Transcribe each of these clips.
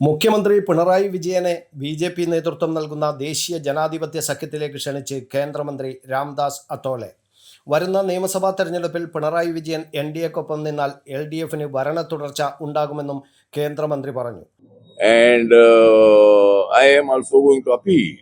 മുഖ്യമന്ത്രി പിണറായി വിജയനെ B J P നേതൃത്വം നൽകുന്ന ദേശീയ ജനാധിപത്യ സഖ്യത്തിലേക്ക് ക്ഷണിച്ച് കേന്ദ്രമന്ത്രി രാംദാസ് അത്തോളെ വരുന്ന നിയമസഭാ തെരഞ്ഞെടുപ്പിൽ പിണറായി വിജയൻ എൻ ഡി എക്കൊപ്പം നിന്നാൽ എൽ ഡി എഫിന് ഭരണ തുടർച്ച ഉണ്ടാകുമെന്നും കേന്ദ്രമന്ത്രി പറഞ്ഞു. And uh, I am also going to appeal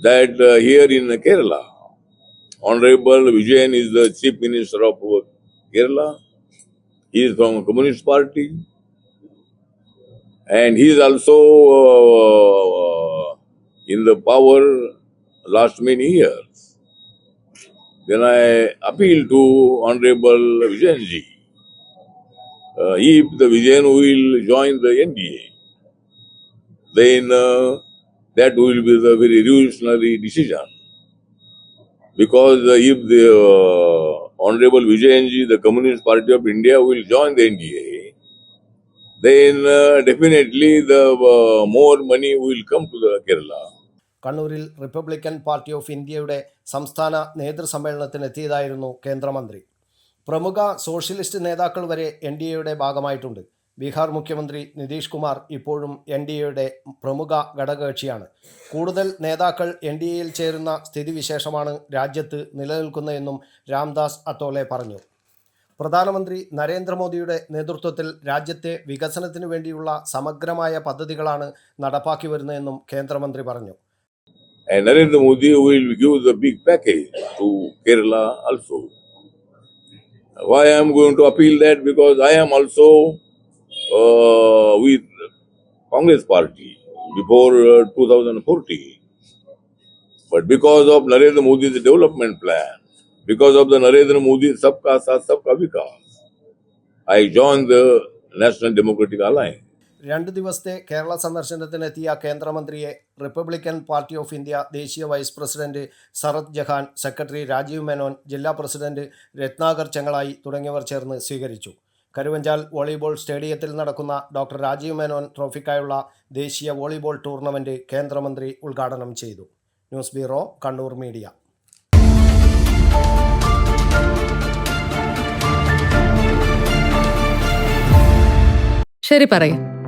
that uh, here. And he is also uh, in the power last many years. Then I appeal to Honorable Vijayanji. Uh, if the Vijayan will join the NDA, then uh, that will be the very revolutionary decision. Because uh, if the uh, Honorable Vijayanji, the Communist Party of India, will join the NDA, then uh, definitely the uh, more money will come to the Kerala. കണ്ണൂരിൽ Republican party of ഇന്ത്യയുടെ സംസ്ഥാന നേതൃസമ്മേളനത്തിനെത്തിയതായിരുന്നു കേന്ദ്രമന്ത്രി. പ്രമുഖ socialist നേതാക്കൾ വരെ N D എയുടെ ഭാഗമായിട്ടുണ്ട്. ബീഹാർ മുഖ്യമന്ത്രി നിതീഷ് കുമാർ ഇപ്പോഴും എൻ ഡി എയുടെ പ്രമുഖ ഘടകകക്ഷിയാണ്. കൂടുതൽ നേതാക്കൾ എൻ ഡി എയിൽ ചേരുന്ന സ്ഥിതിവിശേഷമാണ് രാജ്യത്ത് നിലനിൽക്കുന്നതെന്നും രാംദാസ് അത്തോളെ പറഞ്ഞു. പ്രധാനമന്ത്രി നരേന്ദ്രമോദിയുടെ നേതൃത്വത്തിൽ രാജ്യത്തെ വികസനത്തിനു വേണ്ടിയുള്ള സമഗ്രമായ പദ്ധതികളാണ് നടപ്പാക്കി വരുന്നതെന്നും കേന്ദ്രമന്ത്രി പറഞ്ഞു will give the big package to Kerala also. Why I am going to appeal that? Because I am also uh, with Congress party before uh, 2014. But because of Narendra Modi's development plan, because of the Narendra Modi Sabka Saath Sabka Vikas, I joined the National Democratic Alliance. രണ്ട് ദിവസത്തെ കേരള സന്ദർശനത്തിനെത്തിയ കേന്ദ്രമന്ത്രിയെ Republican party of India ദേശീയ vice president Sharath Jahan secretary Rajeev Menon ജില്ലാ president Ratnakar Chengalayi തുടങ്ങിയവർ ചേർന്ന് സ്വീകരിച്ചു. Karuvanchal volleyball സ്റ്റേഡിയത്തിൽ നടക്കുന്ന ഡോക്ടർ രാജീവ് മേനോൻ ട്രോഫിക്കായുള്ള ദേശീയ വോളിബോൾ ടൂർണമെന്റ് കേന്ദ്രമന്ത്രി ഉദ്ഘാടനം ചെയ്തു. News bureau Kannur media. ശരി പറയ.